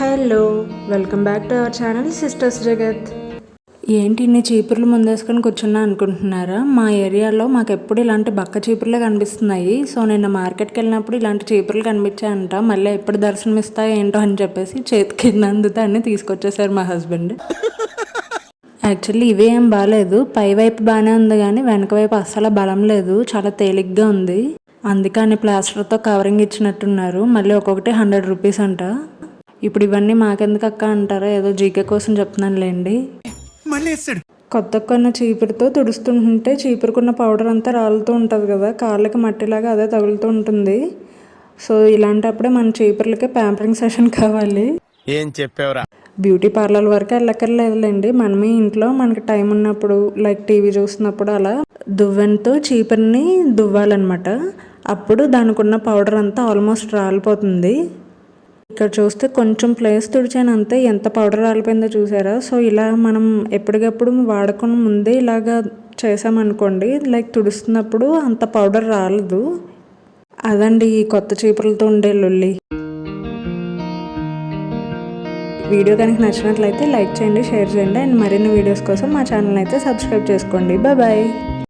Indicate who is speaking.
Speaker 1: Hello welcome back to our channel sisters Jagat. ఏంటి ఇన్ని చీపుర్లు ముందేసుకొని కూర్చున్నా అనుకుంటున్నారా? మా ఏరియాలో మాకు ఎప్పుడు ఇలాంటి బక్క చీపుర్లే కనిపిస్తున్నాయి. సో నిన్న మార్కెట్కి వెళ్ళినప్పుడు ఇలాంటి చీపుర్లు కనిపించాయంట. మళ్ళీ ఎప్పుడు దర్శనం ఏంటో అని చెప్పేసి చేతి కింద అందుతా అన్ని తీసుకొచ్చేసారు మా హస్బెండ్. యాక్చువల్లీ ఇవే ఏం బాగాలేదు పై వైపు బాగానే ఉంది కానీ వెనక వైపు అస్సలు బలం లేదు. చాలా తేలిగ్గా ఉంది. అందుకని ప్లాస్టర్తో కవరింగ్ ఇచ్చినట్టున్నారు. మళ్ళీ ఒక్కొక్కటి హండ్రెడ్ రూపీస్ అంట. ఇప్పుడు ఇవన్నీ మాకెందుకు అక్క అంటారా ఏదో జీకే కోసం చెప్తున్నానులేండి. కొత్త కొన్న చీపురుతో తుడుస్తుంటే చీపురుకున్న పౌడర్ అంతా రాలుతూ ఉంటుంది కదా కాళ్ళకి మట్టిలాగా అదే తగులుతూ ఉంటుంది. సో ఇలాంటప్పుడే మన చీపుర్లకి ప్యాంపరింగ్ సెషన్ కావాలి.
Speaker 2: ఏం చెప్పావురా?
Speaker 1: బ్యూటీ పార్లర్ వరకు వెళ్ళక్కర్లేదులేండి. మనమే ఇంట్లో మనకి టైం ఉన్నప్పుడు లైక్ టీవీ చూస్తున్నప్పుడు అలా దువ్వెనతో చీపుర్ని దువ్వాలన్నమాట. అప్పుడు దానికి ఉన్న పౌడర్ అంతా ఆల్మోస్ట్ రాలిపోతుంది. ఇక్కడ చూస్తే కొంచెం ప్లేస్ తుడిచాను అంతే. ఎంత పౌడర్ రాలిపోయిందో చూసారా? సో ఇలా మనం ఎప్పటికప్పుడు వాడకుండా ముందే ఇలాగా చేసామనుకోండి లైక్ తుడుస్తున్నప్పుడు అంత పౌడర్ రాలదు. అదండి ఈ కొత్త చీపులతో ఉండే లొల్లి. వీడియో కనుక నచ్చినట్లయితే లైక్ చేయండి షేర్ చేయండి అండ్ మరిన్ని వీడియోస్ కోసం మా ఛానల్ అయితే సబ్స్క్రైబ్ చేసుకోండి. Bye bye